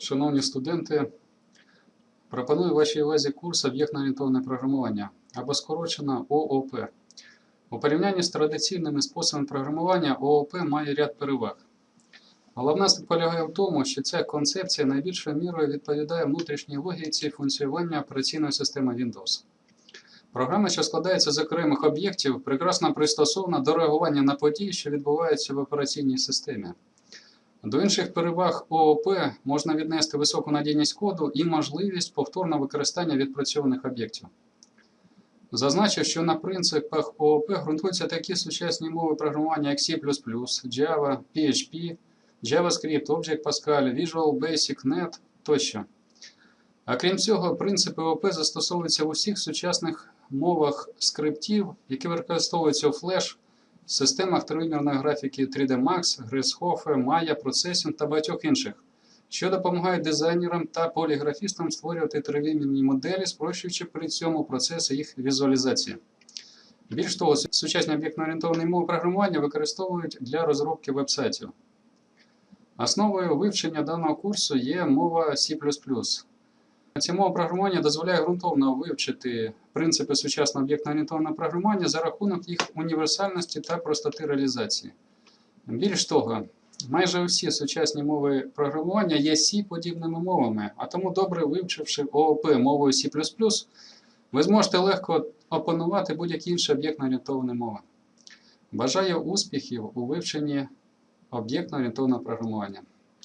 Шановні студенти, пропоную вашій увазі курс об'єктно-орієнтоване програмування або скорочено ООП. У порівнянні з традиційними способами програмування ООП має ряд переваг. Головна полягає в тому, що ця концепція найбільшою мірою відповідає внутрішній логіці функціонування операційної системи Windows. Програма, що складається з окремих об'єктів, прекрасно пристосована до реагування на події, що відбуваються в операційній системі. До інших переваг ООП можна віднести високу надійність коду і можливість повторного використання відпрацьованих об'єктів. Зазначу, що на принципах ООП ґрунтуються такі сучасні мови програмування, як C++, Java, PHP, JavaScript, Object Pascal, Visual Basic, Net тощо. А крім цього, принципи ООП застосовуються в усіх сучасних мовах скриптів, які використовуються у Flash, системах тривимірної графіки 3D Max, Grasshopper, Maya, Processing та багатьох інших, що допомагають дизайнерам та поліграфістам створювати тривимірні моделі, спрощуючи при цьому процеси їх візуалізації. Більш того, сучасні об'єктно-орієнтовані мови програмування використовують для розробки веб-сайтів. Основою вивчення даного курсу є мова C++. Ця мова програмування дозволяє ґрунтовно вивчити принципи сучасного об'єктно-орієнтованого програмування за рахунок їх універсальності та простоти реалізації. Більш того, майже усі сучасні мови програмування є C-подібними мовами, а тому, добре вивчивши ООП мовою C++, ви зможете легко опанувати будь-які інші об'єктно-орієнтовані мови. Бажаю успіхів у вивченні об'єктно-орієнтованого програмування.